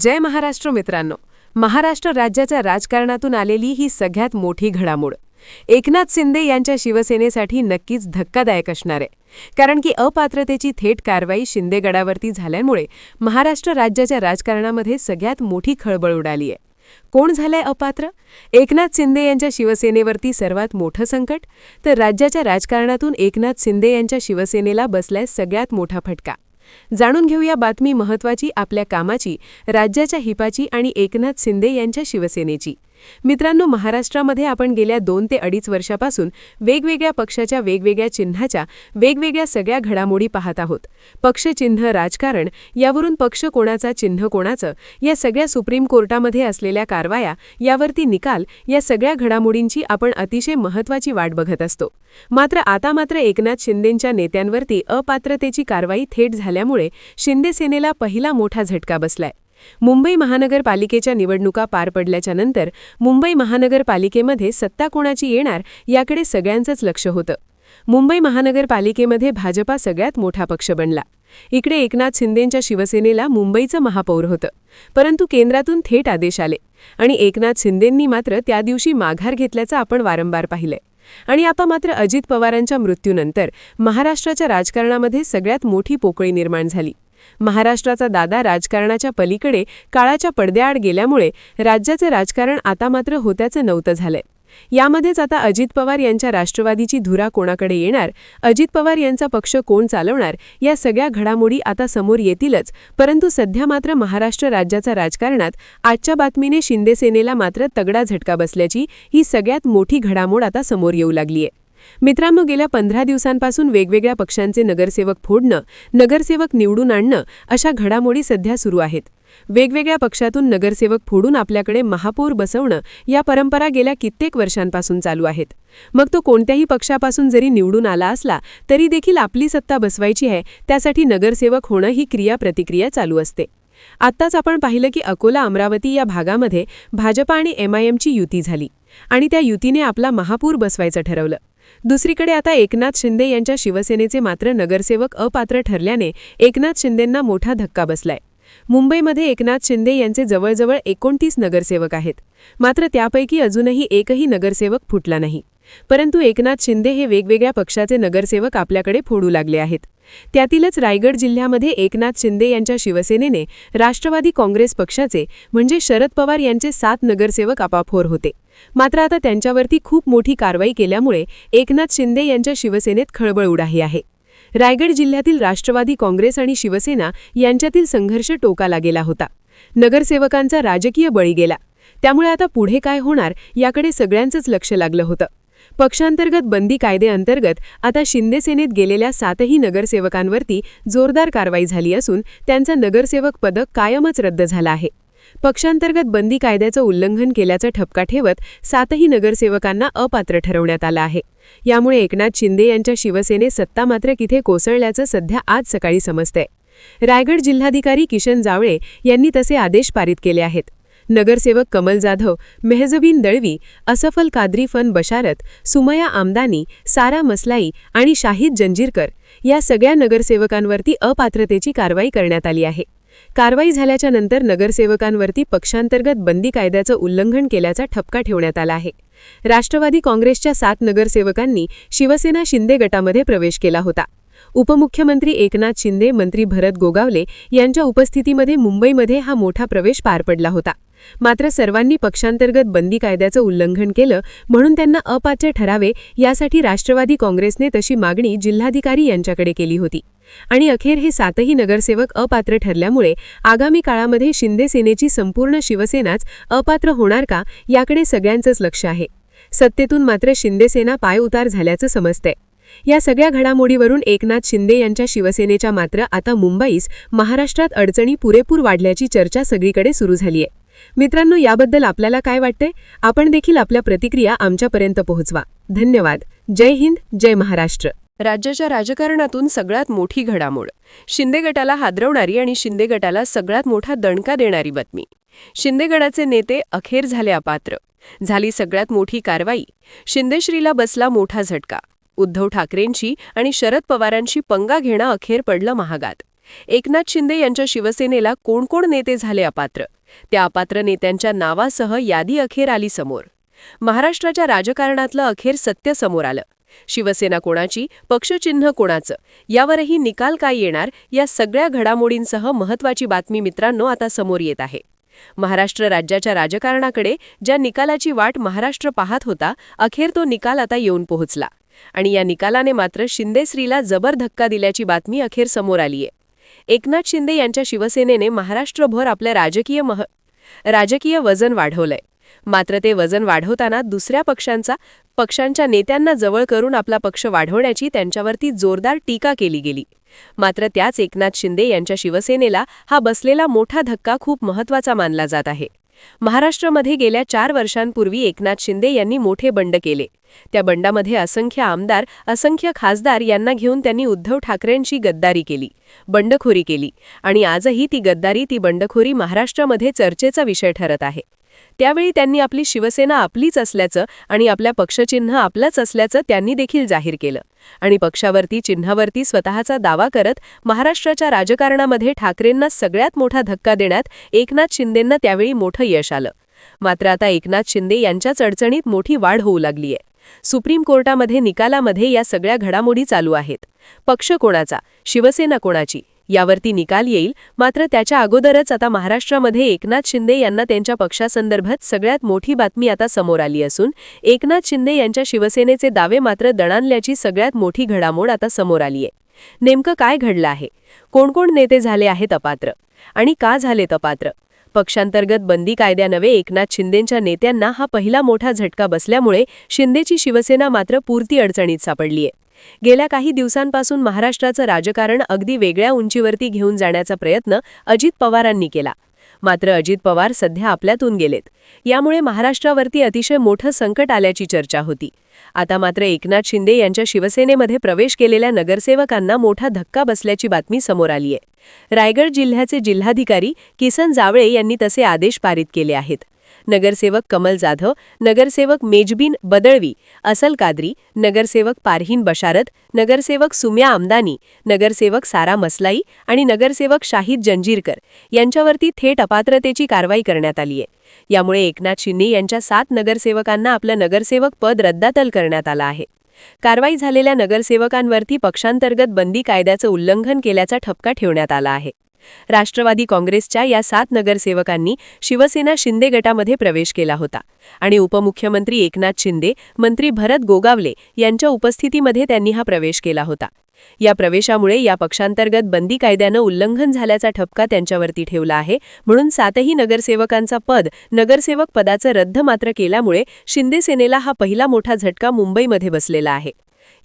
जय महाराष्ट्र मित्रांनो. महाराष्ट्र राज्याच्या राजकारणातून आलेली ही सगळ्यात मोठी घडामोड. एकनाथ शिंदे यांच्या शिवसेनेसाठी नक्कीच धक्कादायक असणार आहे. कारण की अपात्रतेची थेट कारवाई शिंदे गडावरती झाल्यामुळे महाराष्ट्र राज्याच्या राजकारणामध्ये सगळ्यात मोठी खळबळ उडाली आहे. कोण झालंय अपात्र? एकनाथ शिंदे यांच्या शिवसेनेवरती सर्वात मोठं संकट? तर राज्याच्या राजकारणातून एकनाथ शिंदे यांच्या शिवसेनेला बसलाय सगळ्यात मोठा फटका. जाणून घेऊया बातमी महत्वाची आपल्या कामाची राज्याच्या हिपाची आणि एकनाथ शिंदे यांच्या शिवसेनेची. मित्रांनो महाराष्ट्रामध्ये आपण गेल्या दोन ते अडीच वर्षापासून वेगवेगळ्या पक्षाच्या वेगवेगळ्या चिन्हाच्या वेगवेगळ्या सगळ्या घडामोडी पाहत आहोत. पक्षचिन्ह राजकारण यावरून पक्ष कोणाचा चिन्ह कोणाचं या सगळ्या सुप्रीम कोर्टामध्ये असलेल्या कारवाया यावरती निकाल या सगळ्या घडामोडींची आपण अतिशय महत्वाची वाट बघत असतो. मात्र आता मात्र एकनाथ शिंदेंच्या नेत्यांवरती अपात्रतेची कारवाई थेट झाल्यामुळे शिंदे सेनेला पहिला मोठा झटका बसलाय. मुंबई महानगरपालिकेच्या निवडणुका पार पडल्याच्या नंतर मुंबई महानगरपालिकेमध्ये सत्ता कोणाची येणार याकडे सगळ्यांचंच लक्ष होतं. मुंबई महानगरपालिकेमध्ये भाजपा सगळ्यात मोठा पक्ष बनला. इकडे एकनाथ शिंदेंच्या शिवसेनेला मुंबईचं महापौर होतं. परंतु केंद्रातून थेट आदेश आले आणि एकनाथ शिंदेंनी मात्र त्या दिवशी माघार घेतल्याचं आपण वारंवार पाहिलंय. आणि आता मात्र अजित पवारांच्या मृत्यूनंतर महाराष्ट्राच्या राजकारणामध्ये सगळ्यात मोठी पोकळी निर्माण झाली. महाराष्ट्राचा दादा राजकारणाच्या पलीकडे काळाच्या पडद्याआड गेल्यामुळे राज्याचे राजकारण आता मात्र होत्याचं नव्हतं झालंय. यामध्येच आता अजित पवार यांच्या राष्ट्रवादीची धुरा कोणाकडे येणार अजित पवार यांचा पक्ष कोण चालवणार या सगळ्या घडामोडी आता समोर येतीलच परंतु सध्या मात्र महाराष्ट्र राज्याच्या राजकारणात आजच्या बातमीने शिंदेसेनेला मात्र तगडा झटका बसल्याची ही सगळ्यात मोठी घडामोड आता समोर येऊ लागलीय. मित्रांनो गेल्या पंधरा दिवसांपासून वेगवेगळ्या पक्षांचे नगरसेवक फोडणं नगरसेवक निवडून आणणं अशा घडामोडी सध्या सुरू आहेत. वेगवेगळ्या पक्षातून नगरसेवक फोडून आपल्याकडे महापौर बसवणं या परंपरा गेल्या कित्येक वर्षांपासून चालू आहेत. मग तो कोणत्याही पक्षापासून जरी निवडून आला असला तरी देखील आपली सत्ता बसवायची आहे त्यासाठी नगरसेवक होणं ही क्रिया प्रतिक्रिया चालू असते. आत्ताच आपण पाहिलं की अकोला अमरावती या भागामध्ये भाजपा आणि एमआयएमची युती झाली आणि त्या युतीने आपला महापूर बसवायचं ठरवलं. दुसरीकडे आता एकनाथ शिंदे यांच्या शिवसेनेचे मात्र नगरसेवक अपात्र ठरल्याने एकनाथ शिंदेंना मोठा धक्का बसलाय. मुंबईमध्ये एकनाथ शिंदे यांचे जवळजवळ एकोणतीस नगरसेवक आहेत. मात्र त्यापैकी अजूनही एकही नगरसेवक फुटला नाही. परंतु एकनाथ शिंदे हे वेगवेगळ्या पक्षाचे नगरसेवक आपल्याकडे फोडू लागले आहेत. त्यातीलच रायगड जिल्ह्यामध्ये एकनाथ शिंदे यांच्या शिवसेनेने राष्ट्रवादी काँग्रेस पक्षाचे म्हणजे शरद पवार यांचे सात नगरसेवक आपाफोर होते. मात्र आता त्यांच्यावरती खूप मोठी कारवाई केल्यामुळे एकनाथ शिंदे यांच्या शिवसेनेत खळबळ उडाही आहे. रायगड जिल्ह्यातील राष्ट्रवादी काँग्रेस आणि शिवसेना यांच्यातील संघर्ष टोकाला गेला होता. नगरसेवकांचा राजकीय बळी गेला. त्यामुळे आता पुढे काय होणार याकडे सगळ्यांचंच लक्ष लागलं होतं. पक्षांतर्गत बंदी कायदेअंतर्गत आता शिंदेसेनेत गेलेल्या सातही नगरसेवकांवरती जोरदार कारवाई झाली असून त्यांचं नगरसेवक पदक कायमच रद्द झालं आहे. पक्षांतर्गत बंदी कायद्याचं उल्लंघन केल्याचा ठपका ठेवत सातही नगरसेवकांना अपात्र ठरवण्यात आलं आहे. यामुळे एकनाथ शिंदे यांच्या शिवसेने सत्ता मात्र किथे कोसळल्याचं सध्या आज सकाळी समजतंय. रायगड जिल्हाधिकारी किशन जावळे यांनी तसे आदेश पारित केले आहेत. नगरसेवक कमल जाधव मेहजबीन दळवी असफल कादरी फन बशारत सुमया आमदानी सारा मसलाई आणि शाहिद जंजीरकर या सगळ्या नगरसेवकांवरती अपात्रतेची कारवाई करण्यात आली आहे. कारवाई झाल्याच्यानंतर नगरसेवकांवरती पक्षांतर्गत बंदी कायद्याचं उल्लंघन केल्याचा ठपका ठेवण्यात आला आहे. राष्ट्रवादी काँग्रेसच्या सात नगरसेवकांनी शिवसेना शिंदे गटामध्ये प्रवेश केला होता. उपमुख्यमंत्री एकनाथ शिंदे मंत्री भरत गोगावले यांच्या उपस्थितीमध्ये मुंबईमध्ये हा मोठा प्रवेश पार पडला होता. मात्र सर्वांनी पक्षांतर्गत बंदी कायद्याचं उल्लंघन केलं म्हणून त्यांना अपात्र ठरावे यासाठी राष्ट्रवादी काँग्रेसने तशी मागणी जिल्हाधिकारी यांच्याकडे केली होती. आणि अखेर हे सातही नगरसेवक अपात्र ठरल्यामुळे आगामी काळामध्ये शिंदे सेनेची संपूर्ण शिवसेनाच अपात्र होणार का याकडे सगळ्यांचंच लक्ष आहे. सत्तेतून मात्र शिंदेसेना पायउतार झाल्याचं समजतंय. या सगळ्या घडामोडीवरून एकनाथ शिंदे यांच्या शिवसेनेच्या मात्र आता मुंबईस महाराष्ट्रात अडचणी पुरेपूर वाढल्याची चर्चा सगळीकडे सुरू झालीय. मित्रांनो याबद्दल आपल्याला काय वाटतंय? आपण देखील आपल्या प्रतिक्रिया आमच्यापर्यंत पोहोचवा. धन्यवाद. जय हिंद जय महाराष्ट्र. राज्याच्या राजकारणातून सगळ्यात मोठी घडामोड. शिंदे गटाला हादरवणारी आणि शिंदे गटाला सगळ्यात मोठा दणका देणारी बातमी. शिंदे गटाचे नेते अखेर झाले अपात्र. झाली सगळ्यात मोठी कारवाई. शिंदेश्रीला बसला मोठा झटका. उद्धव ठाकरेंची आणि शरद पवारांची पंगा घेणं अखेर पडलं महागात. एकनाथ शिंदे यांच्या शिवसेनेला कोण कोण नेते झाले अपात्र? त्या अपात्र नेत्यांच्या नावासह यादी अखेर आली समोर. महाराष्ट्राच्या राजकारणातलं अखेर सत्य समोर आलं. शिवसेना कोणाची पक्षचिन्ह कोणाचं यावरही निकाल काय येणार या सगळ्या घडामोडींसह महत्वाची बातमी मित्रांनो आता समोर येत आहे. महाराष्ट्र राज्याच्या राजकारणाकडे ज्या निकालाची वाट महाराष्ट्र पाहत होता अखेर तो निकाल आता येऊन पोहोचला. आणि या निकालाने मात्र शिंदेश्रीला जबर धक्का दिल्याची बातमी अखेर समोर आलीय. एकनाथ शिंदे यांच्या शिवसेनेने महाराष्ट्रभर आपल्या राजकीय मह राजकीय वजन वाढवलंय. मात्र ते वजन वाढवताना दुसऱ्या पक्षांचा पक्षांच्या नेत्यांना जवळ करून आपला पक्ष वाढवण्याची त्यांच्यावरती जोरदार टीका केली गेली. मात्र त्याच एकनाथ शिंदे यांच्या शिवसेनेला हा बसलेला मोठा धक्का खूप महत्त्वाचा मानला जात आहे. महाराष्ट्रामध्ये गेल्या चार वर्षांपूर्वी एकनाथ शिंदे यांनी मोठे बंड केले. त्या बंडामध्ये असंख्य आमदार असंख्य खासदार यांना घेऊन त्यांनी उद्धव ठाकरेंची गद्दारी केली बंडखोरी केली आणि आजही ती गद्दारी ती बंडखोरी महाराष्ट्रामध्ये चर्चेचा विषय ठरत आहे. त्यावेळी त्यांनी आपली शिवसेना आपलीच असल्याचं आणि आपल्या पक्षचिन्ह आपलंच असल्याचं त्यांनी देखील जाहीर केलं. आणि पक्षावरती चिन्हावरती स्वतःचा दावा करत महाराष्ट्राच्या राजकारणामध्ये ठाकरेंना सगळ्यात मोठा धक्का देण्यात एकनाथ शिंदेंना त्यावेळी मोठं यश आलं. मात्र आता एकनाथ शिंदे यांच्याच अडचणीत मोठी वाढ होऊ लागलीय. सुप्रीम कोर्टामध्ये निकालामध्ये या सगळ्या घडामोडी चालू आहेत. पक्ष कोणाचा? शिवसेना कोणाची? यावरती निकाल येईल. मात्र त्याच्या अगोदरच आता महाराष्ट्रामध्ये एकनाथ शिंदे यांना त्यांच्या पक्षासंदर्भात सगळ्यात मोठी बातमी आता समोर आली असून एकनाथ शिंदे यांच्या शिवसेनेचे दावे मात्र दणाणल्याची सगळ्यात मोठी घडामोड आता समोर आलीये. नेमकं काय घडलं आहे? कोण कोण नेते झाले आहेत अपात्र? आणि का झाले तपात्र पक्षांतर्गत बंदी कायद्यानवे एकनाथ शिंदेंच्या नेत्यांना हा पहिला मोठा झटका बसल्यामुळे शिंदेची शिवसेना मात्र पूर्ती अडचणीत सापडलीय. गेल्या काही दिवसांपासून महाराष्ट्राचं राजकारण अगदी वेगळ्या उंचीवरती घेऊन जाण्याचा प्रयत्न अजित पवारांनी केला. मात्र अजित पवार सध्या आपल्यातून गेलेत. यामुळे महाराष्ट्रावरती अतिशय मोठं संकट आल्याची चर्चा होती. आता मात्र एकनाथ शिंदे यांच्या शिवसेनेमध्ये प्रवेश केलेल्या नगरसेवकांना मोठा धक्का बसल्याची बातमी समोर आलीय. रायगड जिल्ह्याचे जिल्हाधिकारी किसन जावळे यांनी तसे आदेश पारित केले आहेत. नगरसेवक कमल जाधव नगरसेवक मेजबीन बदळवी असल कादरी नगरसेवक पारहीन बशारत नगरसेवक सुम्या आमदानी नगरसेवक सारा मसलाई आणि नगरसेवक शाहिद जंजीरकर यांच्यावरती थेट अपात्रतेची कारवाई करण्यात आली आहे. यामुळे एकनाथ शिंदे यांच्या सात नगरसेवकांना आपलं नगरसेवक पद रद्दातल करण्यात आलं आहे. कारवाई झालेल्या नगरसेवकांवरती पक्षांतर्गत बंदी कायद्याचं उल्लंघन केल्याचा ठपका ठेवण्यात आला आहे. राष्ट्रवादी काँग्रेसच्या या सात नगरसेवकांनी शिवसेना शिंदे गटामध्ये प्रवेश केला होता. आणि उपमुख्यमंत्री एकनाथ शिंदे मंत्री भरत गोगावले यांच्या उपस्थितीमध्ये त्यांनी हा प्रवेश केला होता. या प्रवेशामुळे या पक्षांतर्गत बंदी कायद्यानं उल्लंघन झाल्याचा ठपका त्यांच्यावरती ठेवला आहे. म्हणून सातही नगरसेवकांचा पद नगरसेवक पदाचं रद्द मात्र केल्यामुळे शिंदे सेनेला हा पहिला मोठा झटका मुंबईमध्ये बसलेला आहे.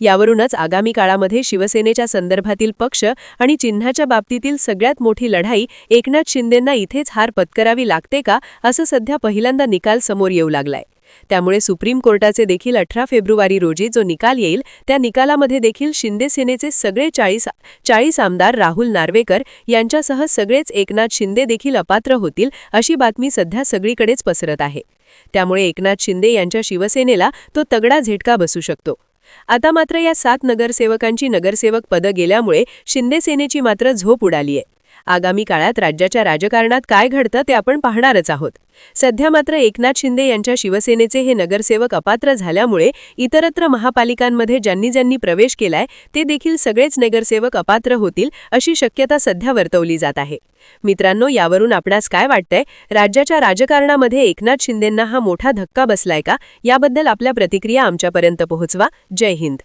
यावरूनच आगामी काळामध्ये शिवसेनेच्या संदर्भातील पक्ष आणि चिन्हाच्या बाबतीतील सगळ्यात मोठी लढाई एकनाथ शिंदेंना इथेच हार पत्करावी लागते का असं सध्या पहिल्यांदा निकाल समोर येऊ लागलाय. त्यामुळे सुप्रीम कोर्टाचे देखील अठरा फेब्रुवारी रोजी जो निकाल येईल त्या निकालामध्ये देखील शिंदे सेनेचे सगळे चाळीस चाळीस आमदार राहुल नार्वेकर यांच्यासह सगळेच एकनाथ शिंदे देखील अपात्र होतील अशी बातमी सध्या सगळीकडेच पसरत आहे. त्यामुळे एकनाथ शिंदे यांच्या शिवसेनेला तो तगडा झेटका बसू शकतो. आता मात्र या सात नगरसेवकांची नगरसेवक पदं गेल्यामुळे शिंदे सेनेची मात्र झोप उडालीय. आगामी काळात राज्याच्या राजकारणात काय घडतं ते आपण पाहणारच आहोत. सध्या मात्र एकनाथ शिंदे यांच्या शिवसेनेचे हे नगरसेवक अपात्र झाल्यामुळे इतरत्र महापालिकांमध्ये ज्यांनी ज्यांनी प्रवेश केलाय ते देखील सगळेच नगरसेवक अपात्र होतील अशी शक्यता सध्या वर्तवली जात आहे. मित्रांनो यावरून आपणास काय वाटतंय? राज्याच्या राजकारणामध्ये एकनाथ शिंदेंना हा मोठा धक्का बसलाय का? याबद्दल आपल्या प्रतिक्रिया आमच्यापर्यंत पोहोचवा. जय हिंद.